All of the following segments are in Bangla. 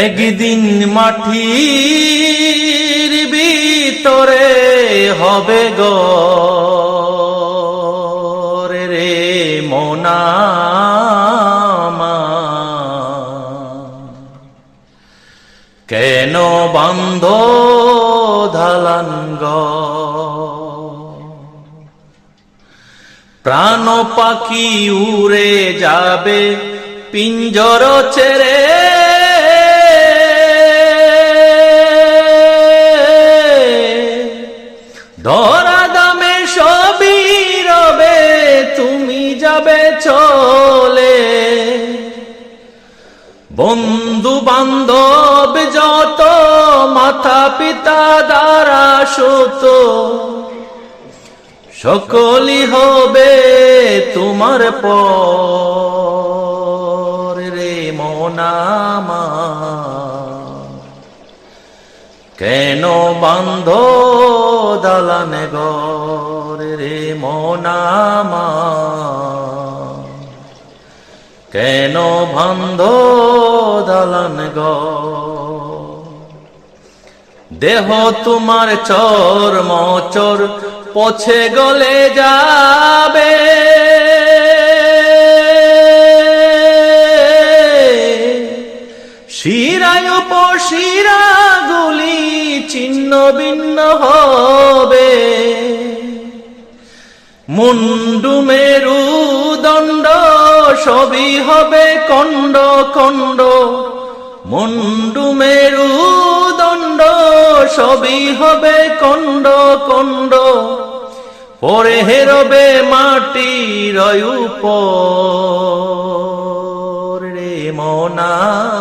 একদিন মাটির ভিতরে হবে গো রে মোনামা কেন বন্ধ ধালান গো প্রাণ পাখি উড়ে যাবে, পিঞ্জর ছেড়ে যাবে চলে। বন্ধু বান্ধব যত মাতা পিতা দ্বারা সুত সকলি হবে তোমার পরে মনামা কেন বান্ধ দালান গর রে মোনামা কেন বান্ধ দালান দেহ তোমার চর মচর, পছে গলে যাবে শিরায় শিরা গুলি ছিন্ন ভিন্ন হবে। মুন্ডু মেরু দণ্ড, সবই হবে কণ্ড কণ্ড মুন্ডু মেরু দণ্ড, সবই হবে কণ্ড কণ্ড পরে হেরবে মাটি উপর রে মনামা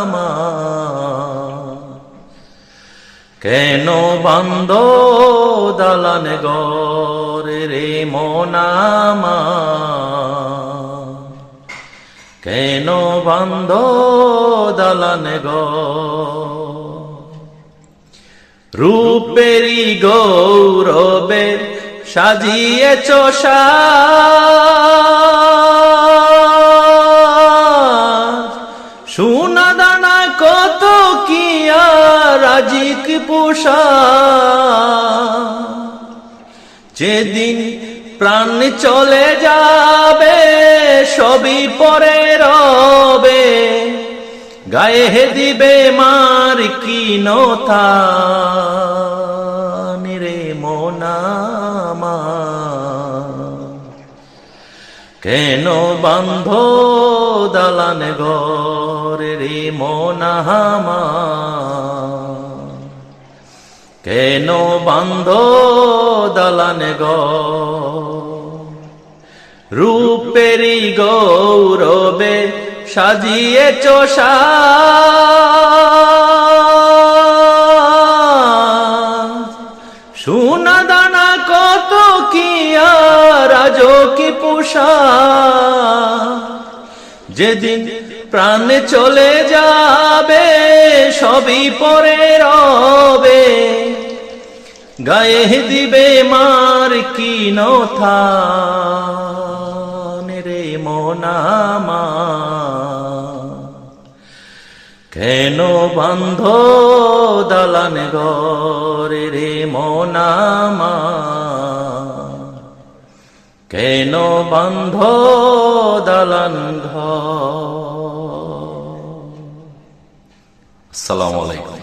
কেন বান্ধ দালান গরে রে মনামা কেন বান্ধ দালান রূপেরি গৌরবে সাজিয়ে চষা রাজিক পোষা যেদিন প্রাণ চলে যাবে, সবই পরে রবে। গায়ে হে দিবে মার কি নথা রে মোনামা কেন বান্ধ দালান গরে রে মোনামা কেন বান্ধ দালান রূপেরি গৌরবে সাজিয়ে চষা রাজ কি পোষা? যেদিন প্রাণ চলে যাবে, সবই পরে রবে। গায়ে দিবে মার কি নথা রে মোনামা কেন বান্ধ দালান গরে রে মোনামা কেন বন্ধ দালান ঘর? আসসালামু আলাইকুম।